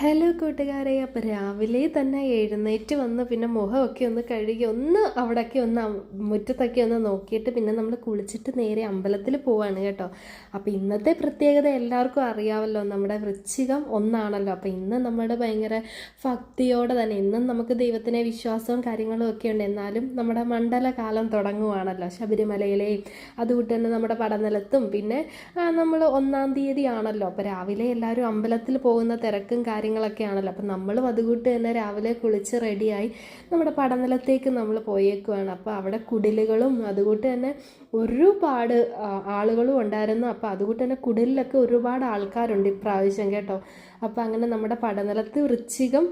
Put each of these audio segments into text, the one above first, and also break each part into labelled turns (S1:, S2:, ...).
S1: Hello കൂട്ടുകാരെ അപ്പോൾ രാവിലെ തന്നെ എഴുന്നേറ്റ് വന്ന് പിന്നെ മുഖമൊക്കെ ഒന്ന് കഴുകി ഒന്ന് അവിടെയൊക്കെ ഒന്ന് മുറ്റത്തൊക്കെ ഒന്ന് നോക്കിയിട്ട് പിന്നെ നമ്മൾ കുളിച്ചിട്ട് നേരെ അമ്പലത്തിൽ പോവാണ് കേട്ടോ. അപ്പോൾ ഇന്നത്തെ പ്രത്യേകത എല്ലാവർക്കും അറിയാമല്ലോ നമ്മുടെ വൃശ്ചികം ഒന്നാണല്ലോ. അപ്പോൾ ഇന്ന് നമ്മുടെ ഭയങ്കര ഭക്തിയോടെ തന്നെ ഇന്നും നമുക്ക് ദൈവത്തിനെ വിശ്വാസവും കാര്യങ്ങളും ഒക്കെ ഉണ്ട്. എന്നാലും നമ്മുടെ മണ്ഡലകാലം തുടങ്ങുവാണല്ലോ ശബരിമലയിലെയും അതുകൊണ്ട് തന്നെ നമ്മുടെ പടനിലത്തും പിന്നെ നമ്മൾ ഒന്നാം തീയതി ആണല്ലോ അപ്പോൾ രാവിലെ എല്ലാവരും അമ്പലത്തിൽ പോകുന്ന തിരക്കും കാര്യങ്ങളൊക്കെ ആണല്ലോ അപ്പം നമ്മളും അതുകൂട്ട് തന്നെ രാവിലെ കുളിച്ച് റെഡിയായി നമ്മുടെ പടനിലത്തേക്ക് നമ്മൾ പോയേക്കുവാണ്. അപ്പോൾ അവിടെ കുടിലുകളും അതുകൂട്ട് തന്നെ ഒരുപാട് ആളുകളും ഉണ്ടായിരുന്നു. അപ്പോൾ അതുകൂട്ട് തന്നെ കുടിലൊക്കെ ഒരുപാട് ആൾക്കാരുണ്ട് ഇപ്രാവശ്യം കേട്ടോ. അപ്പോൾ അങ്ങനെ നമ്മുടെ പടനിലത്ത് വൃശ്ചികം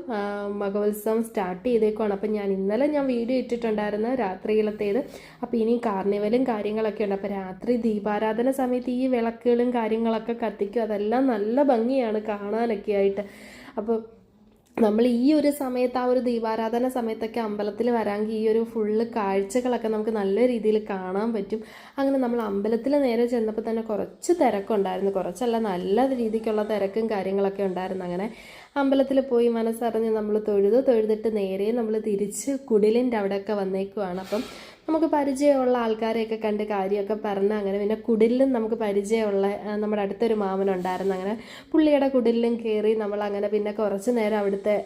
S1: മകോത്സവം സ്റ്റാർട്ട് ചെയ്തേക്കുവാണ്. അപ്പം ഞാൻ ഇന്നലെ ഞാൻ വീഡിയോ ഇട്ടിട്ടുണ്ടായിരുന്നു രാത്രിയിലത്തേത്. അപ്പോൾ ഇനി കാർണിവലും കാര്യങ്ങളൊക്കെ ഉണ്ട്. അപ്പോൾ രാത്രി ദീപാരാധന സമയത്ത് ഈ വിളക്കുകളും കാര്യങ്ങളൊക്കെ കത്തിക്കും. അതെല്ലാം നല്ല ഭംഗിയാണ് കാണാനൊക്കെ ആയിട്ട് അപ്പോൾ നമ്മൾ ഈ ഒരു സമയത്ത് ആ ഒരു ദീപാരാധന സമയത്തൊക്കെ അമ്പലത്തിൽ വരാമെങ്കിൽ ഈ ഒരു ഫുള്ള് കാഴ്ചകളൊക്കെ നമുക്ക് നല്ല രീതിയിൽ കാണാൻ പറ്റും. അങ്ങനെ നമ്മൾ അമ്പലത്തിൽ നേരെ ചെന്നപ്പോൾ തന്നെ കുറച്ച് തിരക്കുണ്ടായിരുന്നു. കുറച്ചല്ല നല്ല രീതിക്കുള്ള തിരക്കും കാര്യങ്ങളൊക്കെ ഉണ്ടായിരുന്നു. അങ്ങനെ അമ്പലത്തിൽ പോയി മനസ്സറിഞ്ഞ് നമ്മൾ തൊഴുതു. തൊഴുതിട്ട് നേരെ നമ്മൾ തിരിച്ച് കുടിലിന്റെ അവിടെയൊക്കെ വന്നേക്കുവാണ്. അപ്പം നമുക്ക് പരിചയമുള്ള ആൾക്കാരെയൊക്കെ കണ്ട് കാര്യമൊക്കെ പറഞ്ഞ് അങ്ങനെ പിന്നെ കുടിലും നമുക്ക് പരിചയമുള്ള നമ്മുടെ അടുത്തൊരു മാമനുണ്ടായിരുന്നു അങ്ങനെ പുള്ളിയുടെ കുടിലും കയറി നമ്മൾ അങ്ങനെ പിന്നെ കുറച്ച് നേരം അവിടുത്തെ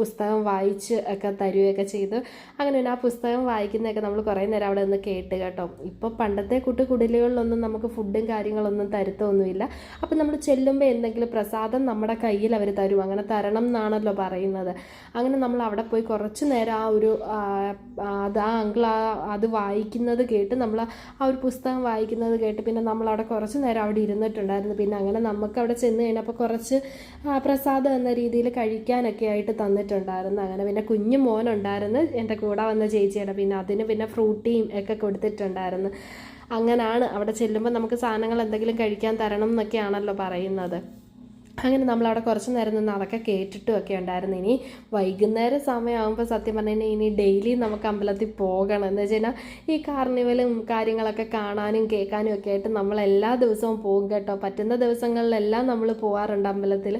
S1: പുസ്തകം വായിച്ച് ഒക്കെ തരുകയൊക്കെ ചെയ്തു. അങ്ങനെ പിന്നെ ആ പുസ്തകം വായിക്കുന്നതൊക്കെ നമ്മൾ കുറേ നേരം അവിടെ നിന്ന് കേട്ട് കേട്ടോ. ഇപ്പോൾ പണ്ടത്തെ കുട്ടി കുടിലുകളിലൊന്നും നമുക്ക് ഫുഡും കാര്യങ്ങളൊന്നും തരുത്തൊന്നുമില്ല. അപ്പം നമ്മൾ ചെല്ലുമ്പോൾ എന്തെങ്കിലും പ്രസാദം നമ്മുടെ കയ്യിൽ അവർ തരും അങ്ങനെ തരണം എന്നാണല്ലോ പറയുന്നത്. അങ്ങനെ നമ്മൾ അവിടെ പോയി കുറച്ച് നേരം ആ ഒരു അത് ആ അങ്കിൾ ആ അത് വായിക്കുന്നത് കേട്ട് നമ്മൾ ആ ഒരു പുസ്തകം വായിക്കുന്നത് കേട്ട് പിന്നെ നമ്മൾ അവിടെ കുറച്ച് നേരം അവിടെ ഇരുന്നിട്ടുണ്ടായിരുന്നു. പിന്നെ അങ്ങനെ നമുക്ക് അവിടെ ചെന്ന് കഴിഞ്ഞപ്പോൾ കുറച്ച് പ്രസാദം എന്ന രീതിയിൽ കഴിക്കാനൊക്കെ ആയിട്ട് തന്നിട്ടുണ്ടായിരുന്നു. അങ്ങനെ പിന്നെ കുഞ്ഞു മോനുണ്ടായിരുന്നു എന്റെ കൂടെ വന്ന ചേച്ചിയുടെ. പിന്നെ അതിന് പിന്നെ ഫ്രൂട്ടിയും ഒക്കെ കൊടുത്തിട്ടുണ്ടായിരുന്നു. അങ്ങനാണ് അവിടെ ചെല്ലുമ്പോൾ നമുക്ക് സാധനങ്ങൾ എന്തെങ്കിലും കഴിക്കാൻ തരണം എന്നൊക്കെയാണല്ലോ പറയുന്നത്. അങ്ങനെ നമ്മളവിടെ കുറച്ച് നേരം നിന്ന് അതൊക്കെ കേട്ടിട്ടും ഒക്കെ ഉണ്ടായിരുന്നു. ഇനി വൈകുന്നേരം സമയമാകുമ്പോൾ സത്യം പറഞ്ഞു കഴിഞ്ഞാൽ ഇനി ഡെയിലി നമുക്ക് അമ്പലത്തിൽ പോകണം. എന്ന് വെച്ച് ഈ കാർണിവലും കാര്യങ്ങളൊക്കെ കാണാനും കേൾക്കാനും ഒക്കെ ആയിട്ട് നമ്മൾ എല്ലാ ദിവസവും പോകും കേട്ടോ. പറ്റുന്ന ദിവസങ്ങളിലെല്ലാം നമ്മൾ പോകാറുണ്ട് അമ്പലത്തിൽ.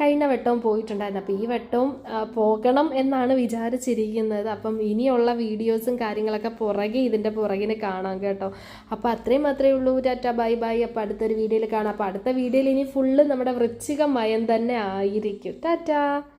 S1: കഴിഞ്ഞ വട്ടവും പോയിട്ടുണ്ടായിരുന്നു. അപ്പോൾ ഈ വട്ടവും പോകണം എന്നാണ് വിചാരിച്ചിരിക്കുന്നത്. അപ്പം ഇനിയുള്ള വീഡിയോസും കാര്യങ്ങളൊക്കെ പുറകെ ഇതിന്റെ പുറകിന് കാണാം കേട്ടോ. അപ്പോൾ അത്രയും മാത്രമേ ഉള്ളൂ. Tata bye bye. അപ്പോൾ അടുത്തൊരു വീഡിയോയിൽ കാണാം. അപ്പോൾ അടുത്ത വീഡിയോയിൽ ഇനി ഫുള്ള് നമ്മുടെ വൃശ്ചിക മയം തന്നെ ആയിരിക്കും. ടാറ്റാ.